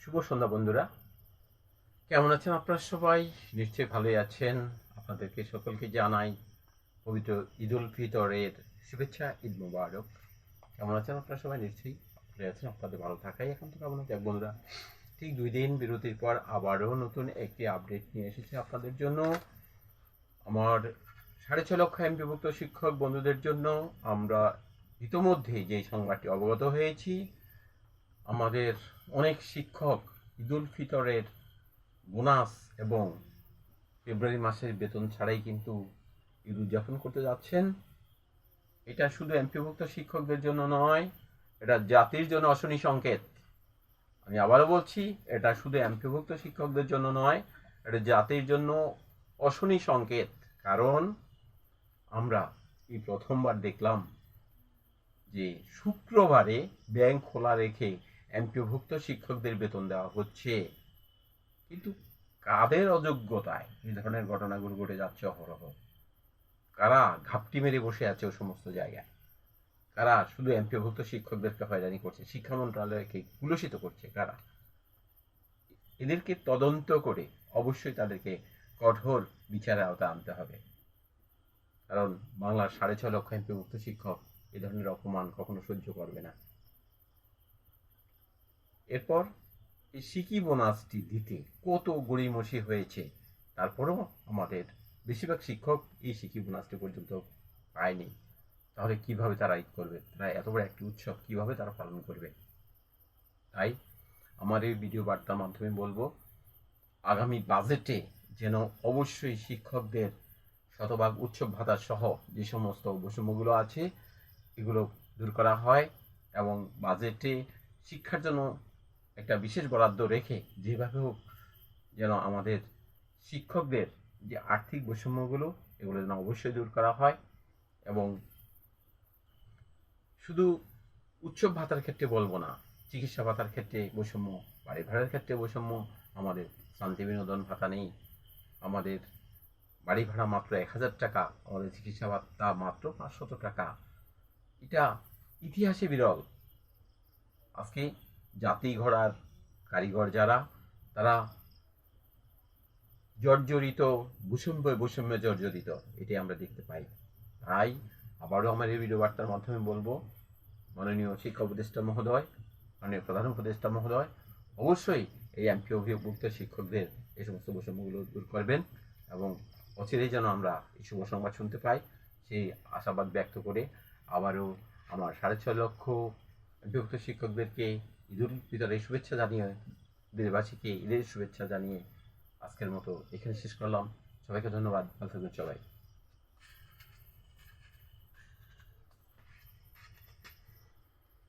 শুভ সন্ধ্যা, বন্ধুরা। কেমন আছেন আপনারা সবাই? নিশ্চয়ই ভালোই আছেন। আপনাদেরকে সকলকে জানাই পবিত্র ঈদ উল ফিতরের শুভেচ্ছা, ঈদ মুবারক। কেমন আছেন আপনারা সবাই? নিশ্চয়ই ভালো আছেন, আপনাদের ভালো থাকাই এখন তো কেমন যাক, বন্ধুরা। ঠিক দুই দিন বিরতির পর আবারও নতুন একটি আপডেট নিয়ে এসেছি আপনাদের জন্য। আমার সাড়ে ছ লক্ষ এমপিভুক্ত শিক্ষক বন্ধুদের জন্য আমরা ইতোমধ্যেই যে সংবাদটি অবগত হয়েছি আমাদের অনেক শিক্ষক ঈদুল ফিতরের বোনাস এবং ফেব্রুয়ারি মাসের বেতন ছাড়াই কিন্তু ঈদ উদযাপন করতে যাচ্ছেন। এটা শুধু এমপিভুক্ত শিক্ষকদের জন্য নয়, এটা জাতির জন্য অশনি সংকেত। আমি আবারও বলছি, এটা শুধু এমপিভুক্ত শিক্ষকদের জন্য নয়, এটা জাতির জন্য অশনি সংকেত। কারণ আমরা এই প্রথমবার দেখলাম যে শুক্রবারে ব্যাংক খোলা রেখে এমপিভুক্ত শিক্ষকদের বেতন দেওয়া হচ্ছে। কিন্তু কাদের অযোগ্যতায় এই ধরনের ঘটনাগুলো ঘটে যাচ্ছে অহরহ? কারা ঘাপটি মেরে বসে আছে ও সমস্ত জায়গায়? কারা শুধু এমপিভুক্ত শিক্ষকদেরকে হয়রানি করছে? শিক্ষা মন্ত্রণালয়কে কুলসিত করছে কারা? এদেরকে তদন্ত করে অবশ্যই তাদেরকে কঠোর বিচারের আওতায় আনতে হবে। কারণ বাংলার সাড়ে ছ লক্ষ এমপিভুক্ত শিক্ষক এ ধরনের অপমান কখনো সহ্য করবে না। এরপর এই সিকি বোনাসটি দিতে কত গড়িমসি হয়েছে, তারপরেও আমাদের বেশিরভাগ শিক্ষক এই সিকি বোনাসটি পর্যন্ত পায়নি। তাহলে কীভাবে তারা ঈদ করবে? তারা এত বড় একটি উৎসব কীভাবে তারা পালন করবে? তাই আমার এই ভিডিও বার্তার মাধ্যমে বলব, আগামী বাজেটে যেন অবশ্যই শিক্ষকদের শতভাগ উৎসব ভাতা সহ যে সমস্ত বৈষম্যগুলো আছে, এগুলো দূর করা হয় এবং বাজেটে শিক্ষার জন্য একটা বিশেষ বরাদ্দ রেখে যেভাবে হোক যেন আমাদের শিক্ষকদের যে আর্থিক বৈষম্যগুলো, এগুলো যেন অবশ্যই দূর করা হয় এবং শুধু উৎসব ভাতার ক্ষেত্রে বলব না, চিকিৎসা ভাতার ক্ষেত্রে বৈষম্য, বাড়ি ভাড়ার ক্ষেত্রে বৈষম্য, আমাদের শান্তি বিনোদন ভাতা নেই, আমাদের বাড়ি ভাড়া মাত্র এক হাজার টাকা, আমাদের চিকিৎসা ভাতা মাত্র পাঁচশত টাকা। এটা ইতিহাসে বিরল। আজকে জাতি ঘোড়ার কারিগর যারা, তারা জর্জরিত, বৈষম্য বৈষম্য জর্জরিত এটি আমরা দেখতে পাই। তাই আবারও আমার এই ভিডিও বার্তার মাধ্যমে বলব, মাননীয় শিক্ষা উপদেষ্টা মহোদয়, মাননীয় প্রধান উপদেষ্টা মহোদয়, অবশ্যই এই এমপি অভিভুক্ত শিক্ষকদের এই সমস্ত বৈষম্যগুলো দূর করবেন এবং অচিরেই যেন আমরা এই শুভ সংবাদ শুনতে পাই, সেই আশাবাদ ব্যক্ত করে আবারও আমার সাড়ে ছয় লক্ষ বিভক্ত শিক্ষকদেরকে ঈদুল ফিতরের শুভেচ্ছা জানিয়ে, দেশবাসীকে ঈদের শুভেচ্ছা জানিয়ে আজকের মতো এখানে শেষ করলাম। সবাইকে ধন্যবাদ। ভালো থাকবেন সবাই।